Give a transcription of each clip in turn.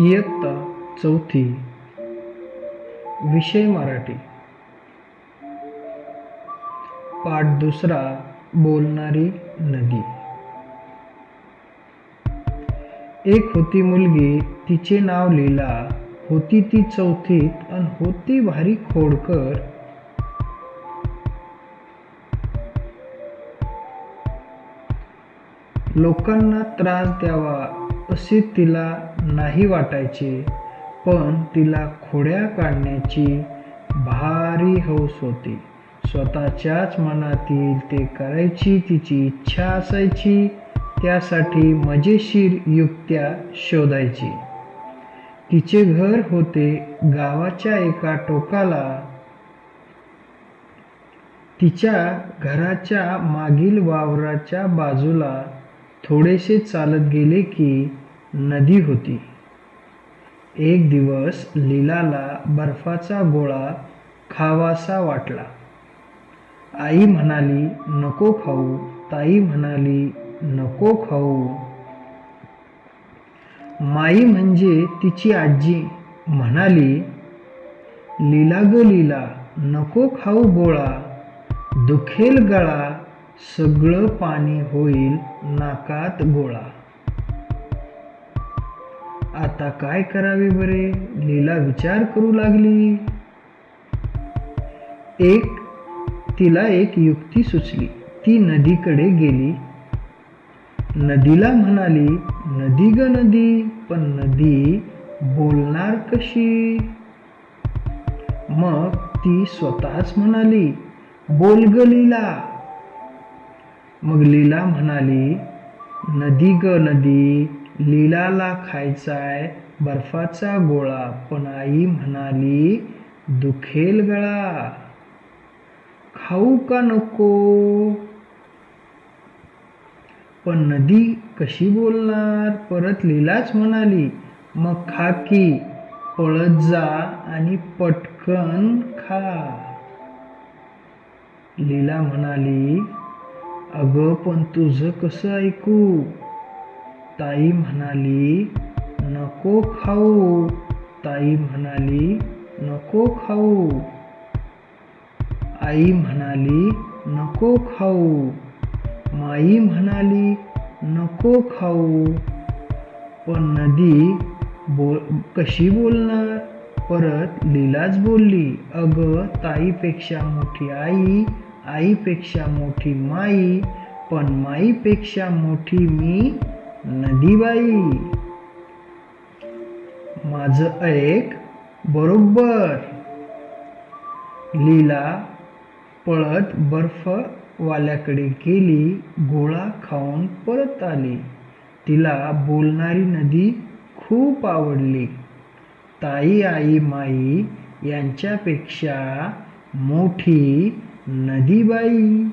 इयत्ता चौथी. विषय मराठी. पाठ दुसरा बोलणारी नदी. एक होती मुलगी तिचे नाव लीला. होती ती चौथीत अन होती भारी खोडकर. लोकांना त्रास द्यावा असे तिला नाही वाटायचे पण तिला खोड्या काढण्याची भारी हौस होती. स्वतःच्याच मनातील ते करायची तिची इच्छा असायची त्यासाठी मजेशीर युक्त्या शोधायची. तिचे घर होते गावाच्या एका टोकाला. तिच्या घराच्या मागील वावराच्या बाजूला थोडेसे चालत गेले की नदी होती. एक दिवस लीलाला बर्फाचा गोळा खावासा वाटला. आई म्हणाली नको खाऊ. ताई म्हणाली नको खाऊ. माई म्हणजे तिची आजी. म्हणाली लीला ग लीला नको खाऊ गोळा. दुखेल गळा सगळं पाणी होईल नाकात गोळा. आता काय करावे बरे? लीला विचार करू लागली. एक तिला एक युक्ती सुचली. ती नदीकडे गेली. नदीला म्हणाली नदी ग नदी पण नदी बोलणार कशी? मग ती स्वतःच म्हणाली बोल ग लीला. मग लीला म्हणाली नदी ग नदी लीलाला खायचाय बर्फाचा गोळा. पण आई म्हणाली दुखेल गळा. खाऊ का नको? पण नदी कशी बोलणार? परत लीलाच म्हणाली मग खा की. पळत जा आणि पटकन खा. लीला म्हणाली अगं पण तुझं कसं ऐकू? ताई म्हणाली नको खाऊ. ताई म्हणाली नको खाऊ. आई म्हणाली नको खाऊ. माई म्हणाली नको खाऊ. पण नदी बोल कशी बोलणार? परत लीलाच बोलली अगं ताईपेक्षा मोठी आई आईपेक्षा मोठी माई पण माईपेक्षा मोठी मी नदीबाई माझं ऐक बरोबर. लीला पळत बर्फवाल्याकडे केली गेली गोळा खाऊन परत आली. तिला बोलणारी नदी खूप आवडली. ताई आई माई यांच्यापेक्षा मोठी नदीबाई.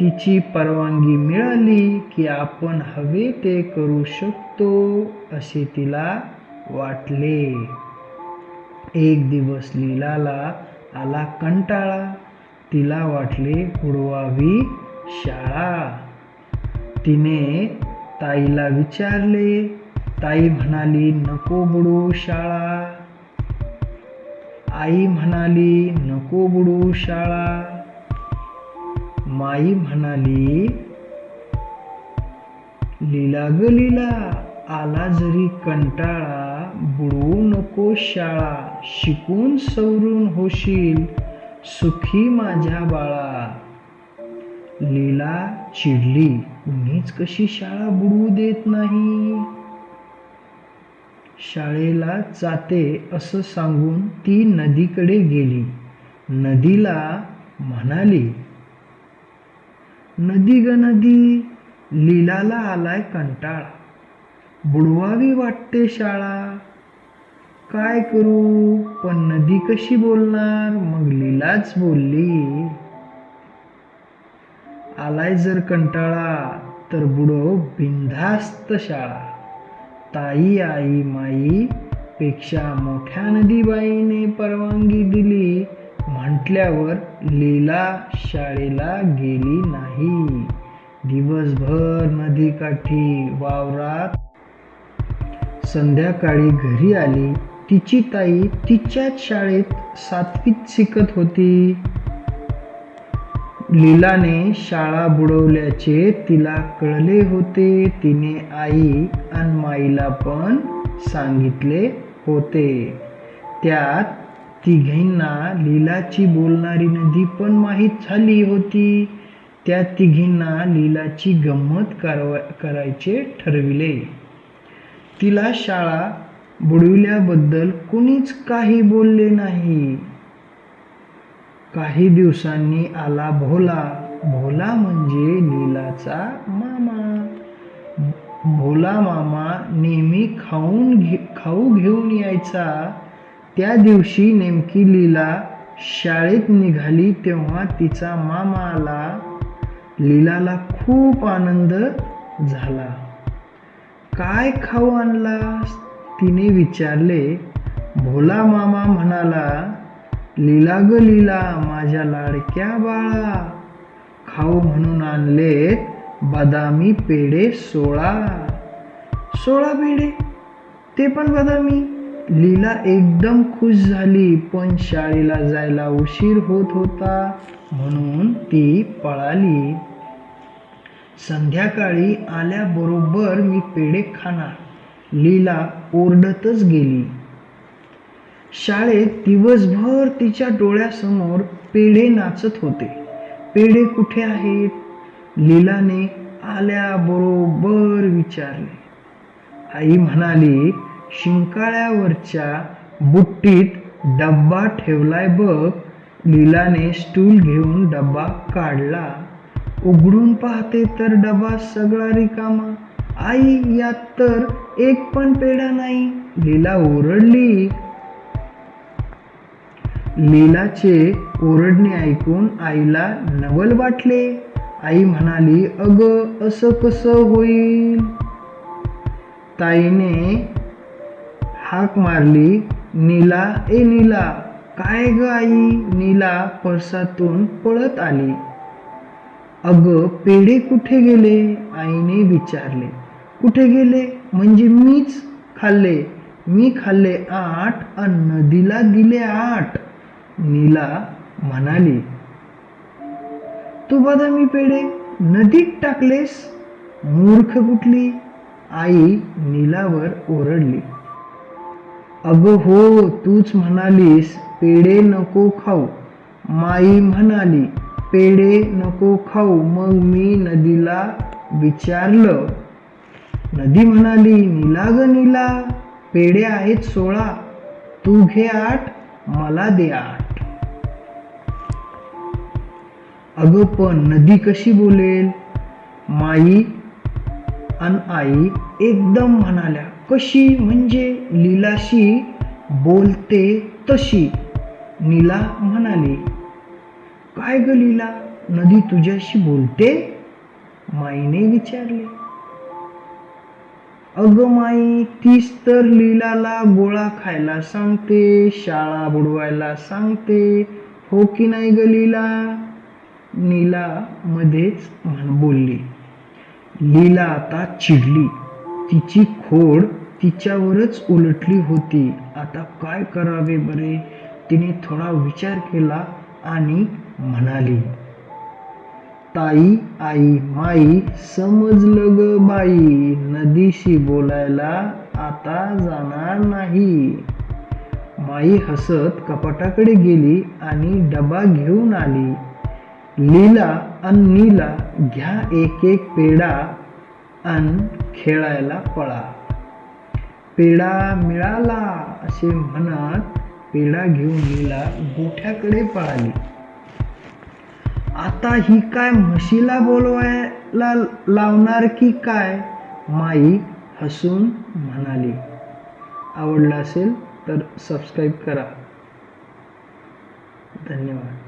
तिची परवानगी मिळाली की आपण हवे ते करू शकतो असे तिला वाटले. एक दिवस लीलाला आला कंटाळा. तिला वाटले उडवावी शाळा. तिने ताईला विचारले ताई म्हणाली नको बुडू शाळा. आई म्हणाली नको बुडू शाळा. माई म्हणाली लीला ग लिला आला जरी कंटाळा बुडवू नको शाळा शिकून सवरून होशील सुखी माझ्या बाळा. लीला चिडली कुणीच कशी शाळा बुडवू देत नाही. शाळेला जाते असं सांगून ती नदीकडे गेली. नदीला म्हणाली नदी ग नदी लिलाला आलाय कंटाळा. बुडवावी वाटते शाळा. काय करू? पण नदी कशी बोलणार? मग लीलाच बोलली. आलाय जर कंटाळा तर बुडव बिंधास्त शाळा. ताई आई माई पेक्षा मोठ्या नदीबाईने परवानगी दिली. म्हटल्यावर लीला शाळेला गेली नाही. दिवसभर नदीकाठी वावरात संध्याकाळी घरी आली. तिची ताई तिच्याच शाळेत सातवीत शिकत होती. लीलाने शाळा बुडवल्याचे तिला कळले होते. तिने आई आणि माईला पण सांगितले होते. त्यात तिघींना लीलाची बोलणारी नदी पण माहीत झाली होती. त्या तिघींना लीलाची गंमत करवा करायचे ठरविले. तिला शाळा बुडविल्याबद्दल कुणीच काही बोलले नाही. काही दिवसांनी आला भोला. भोला म्हणजे लीलाचा मामा. भोला मामा नेहमी खाऊन घे खाऊ घेऊन यायचा. त्या दिवशी नेमकी लीला शाळेत निघाली तेव्हा तिचा मामा आला लीलाला खूप आनंद झाला. काय खाऊ आणलास? तिने विचारले. भोला मामा म्हणाला लीला ग लीला माझ्या लाडक्या बाळा खाऊ म्हणून आणलेत बदामी पेढे सोळा. सोळा पेढे? ते पण बदामी? लीला एकदम खुश झाली पण शाळेला जायला उशीर होत होता म्हणून ती पळाली. संध्याकाळी आल्याबरोबर मी पेढे खाणार लीला ओरडतच गेली. शाळेत दिवसभर तिच्या डोळ्यासमोर पेढे नाचत होते. पेढे कुठे आहेत? लीलाने आल्याबरोबर विचारले. आई म्हणाली शिंकाळ्यावरच्या बुट्टीत डब्बा ठेवलाय बघ. लीलाने स्टूल घेऊन डब्बा काढला. उघडून पाहते तर डबा सगळा रिकामा. आई यात तर एक पण पेढा नाही. लीला ओरडली. लीलाचे ओरडणे ऐकून आईला नवल वाटले. आई म्हणाली अग असं कसं होईल? ताईने हाक मारली नीला ए नीला काय ग आई? नीला परसातून पळत आली. अग पेढे कुठे गेले? आईने विचारले. कुठे गेले? म्हणजे मीच खाल्ले. मी खाल्ले आठ अन नदीला दिले आठ. नीला म्हणाली. तू बदामी पेढे नदीत टाकलेस? मूर्ख कुठली? आई नीलावर ओरडली. अगं हो तूच म्हणालीस पेढे नको खाऊ. माई म्हणाली पेढे नको खाऊ. मग मी नदीला विचारलं. नदी म्हणाली नीला ग नीला पेढे आहेत सोळा. तू घे आठ मला दे आठ. अगं पण नदी कशी बोलेल? माई अन आई एकदम म्हणाल्या. कशी म्हणजे लीलाशी बोलते तशी? नीला म्हणाली काय ग लीला नदी तुझ्याशी बोलते? माईने विचारले अग माई तीच तर लीलाला गोळा खायला सांगते शाळा बुडवायला सांगते. हो की नाही ग लीला? नीला मध्येच बोलली. लीला आता चिडली. तिची खोड तिच्यावरच उलटली होती. आता काय करावे बरे? तिने थोडा विचार केला आणि म्हणाली ताई आई माई समजलं ग बाई. नदीशी बोलायला आता जाणार नाही. माई हसत कपाटाकडे गेली आणि डबा घेऊन आली. लीला आणि नीला घ्या एक एक पेढा अन खेळायला पळा. पेढा मिळाला असे म्हणत पेढा घेऊन लीला गोठ्याकडे पळाली. आता ही काय म्हशीला बोलवायला लावणार की काय? माई हसून म्हणाली. आवडला असेल तर सबस्क्राईब करा. धन्यवाद.